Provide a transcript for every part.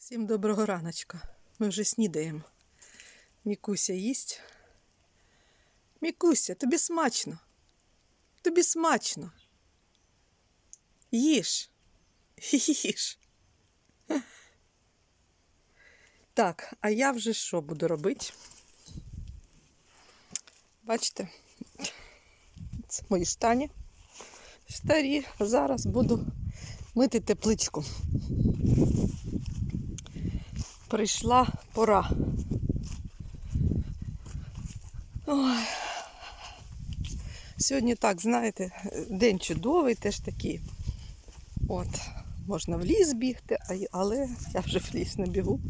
Всім доброго раночка. Ми вже снідаємо. Мікуся їсть. Мікуся, тобі смачно. Тобі смачно. Їж. Їж. Так, а я вже що буду робити? Бачите? Це мої штані. Старі. Зараз буду мити тепличку. Прийшла пора. Ой. Сьогодні так, знаєте, день чудовий, теж такий. От, можна в ліс бігти, але я вже в ліс не бігу,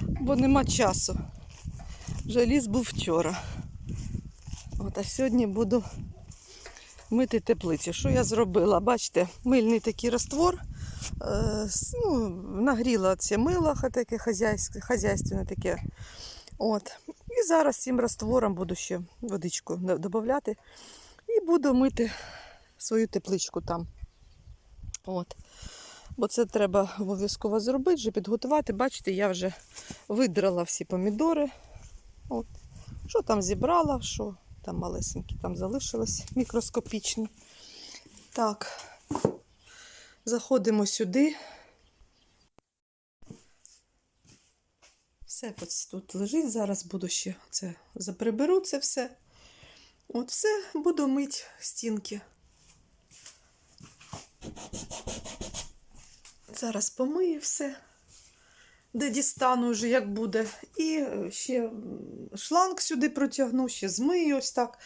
бо нема часу. Вже ліс був вчора. От, а сьогодні буду мити теплиці. Що я зробила? Бачите, мильний такий раствор. Е, ну, нагріла це мило таке хазяйственне таке. От. І зараз цим раствором буду ще водичку додати. І буду мити свою тепличку там. От. Бо це треба обов'язково зробити, вже підготувати. Бачите, я вже видрала всі помідори. От. Що там зібрала, що там малесенькі там залишилось, мікроскопічні. Так, заходимо сюди. Все тут лежить. Зараз буду ще це заприберу це все. От все, буду мити стінки. Зараз помию все, де дістану вже як буде. І ще шланг сюди протягну, ще змию ось так.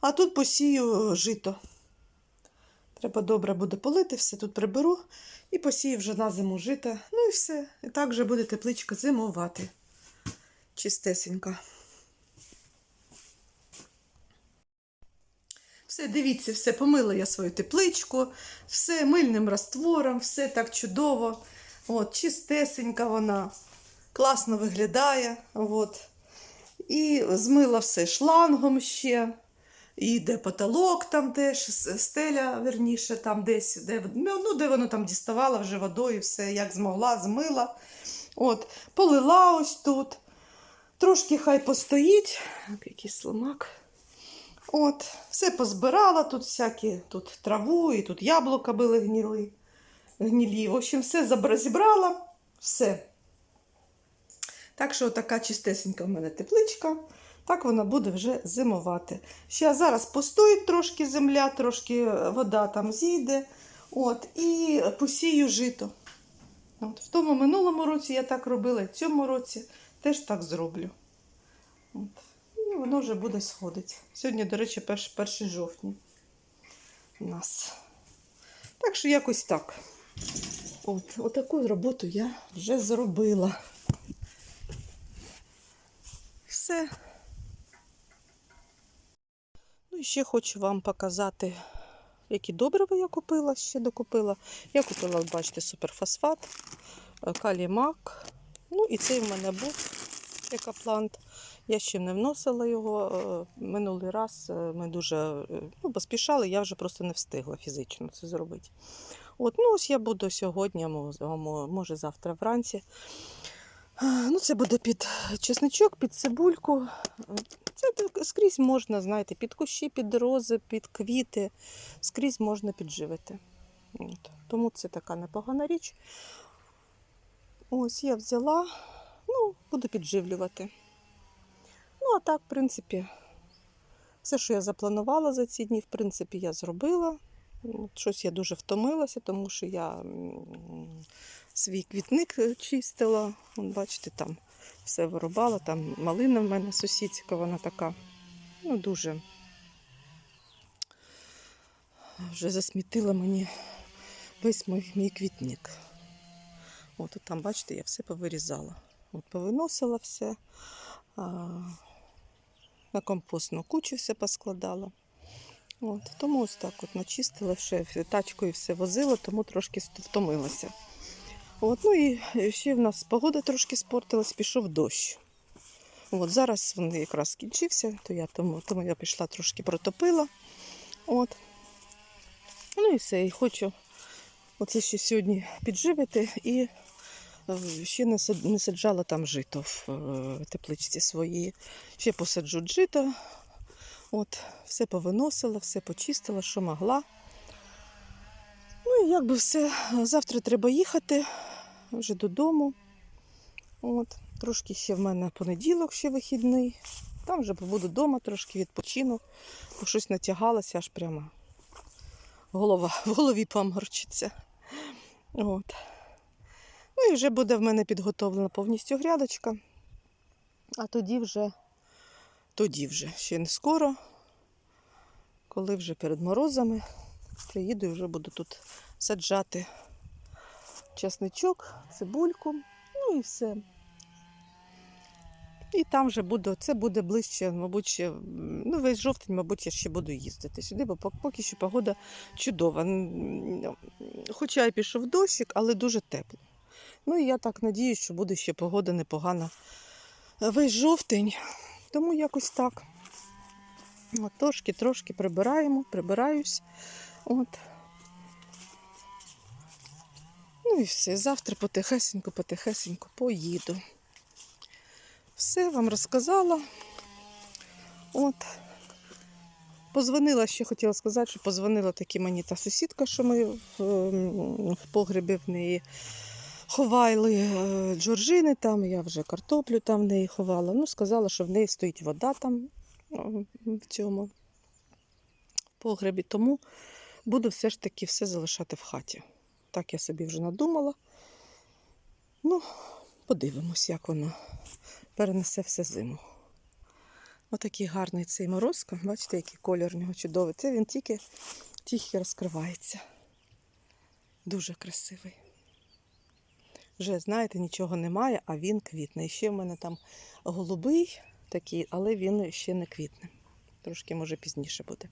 А тут посію жито. Треба добре буде полити, все тут приберу і посію вже на зиму жита. Ну і все. І так вже буде тепличка зимувати. Чистесенька. Все, дивіться, все, помила я свою тепличку, все мильним раствором, все так чудово. От, чистесенька вона, класно виглядає. От. І змила все шлангом ще. І де потолок там теж, стеля, верніше, там десь, де, ну, ну, де воно там діставала вже водою, все як змогла, змила. От, полила ось тут. Трошки хай постоїть. Так, Який слимак. От, все позбирала, тут всякі тут траву, і тут яблука були гніли, гнілі. В общем, все зібрала, все. Так що така чистесенька в мене тепличка. Так вона буде вже зимувати. Ще зараз постоїть трошки земля, трошки вода там зійде. От, і посію жито. От, в тому минулому році я так робила, і в цьому році теж так зроблю. От. І воно вже буде сходити. Сьогодні, до речі, 1 жовтня у нас. Так що якось так. От, отаку роботу я вже зробила. Все. І ще хочу вам показати, які добрива я купила, ще докупила. Я купила, бачите, суперфосфат, е, калімак. Ну і цей в мене був екоплант. Я ще не вносила його. е, Минулий раз е, ми дуже ну, поспішали, я вже просто не встигла фізично це зробити. От, ну ось я буду сьогодні, може завтра вранці. Ну, це буде під чесничок, під цибульку. Це скрізь можна, знаєте, під кущі, під рози, під квіти. Скрізь можна підживити. От. Тому це така непогана річ. Ось я взяла, ну, буду підживлювати. Ну, а так, в принципі, все, що я запланувала за ці дні, в принципі, я зробила. Щось я дуже втомилася, тому що я свій квітник е, чистила. Бачите, там все вирубала. Там малина в мене сусідська, вона така, ну, дуже вже засмітила мені весь мій, мій квітник. От там, бачите, я все повирізала. От повиносила все. А, на компостну кучу все поскладала. От, тому ось так от начистила, ще тачкою все возила, тому трошки втомилася. От, ну і ще в нас погода трошки спортилась, пішов дощ. От, зараз він якраз скінчився, то я, тому, тому я пішла трошки протопила. От. Ну і все. І хочу оце ще сьогодні підживити і Е, Ще не саджала там жито в е, тепличці своїй. Ще посаджу жито. От, все повиносила, все почистила, що могла. Ну і якби все. Завтра треба їхати вже додому. От, трошки ще в мене понеділок ще вихідний. Там вже побуду вдома, трошки відпочину, бо щось натягалося, аж прямо голова в голові поморчиться. От. Ну і вже буде в мене підготовлена повністю грядочка. А тоді вже, тоді вже, ще не скоро, коли вже перед морозами приїду і вже буду тут саджати чесничок, цибульку, ну і все. І там вже буду, це буде ближче, мабуть, ще, ну, весь жовтень, мабуть, я ще буду їздити сюди, бо поки що погода чудова. Хоча і пішов дощик, але дуже тепло. Ну і я так надіюсь, що буде ще погода непогана весь жовтень. Тому якось так. От, трошки, трошки прибираємо, прибираюсь. От. Ну і все. Завтра потихесенько, потихесенько поїду. Все вам розказала. От. Позвонила, ще хотіла сказати, що позвонила таки мені та сусідка, що ми в, ем, в погребі в неї ховали е, джорджини там, я вже картоплю там в неї ховала. Ну, сказала, що в неї стоїть вода там в цьому погребі. Тому буду все ж таки все залишати в хаті. Так я собі вже надумала. Ну, подивимось, як воно перенесе все зиму. Отакий гарний цей морозко. Бачите, який колір у нього чудовий. Це він тільки, тільки розкривається. Дуже красивий. Вже, знаєте, нічого немає, а він квітне. І ще в мене там голубий такий, але він ще не квітне. Трошки, може, пізніше буде.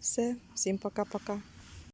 Все, всім пока-пока.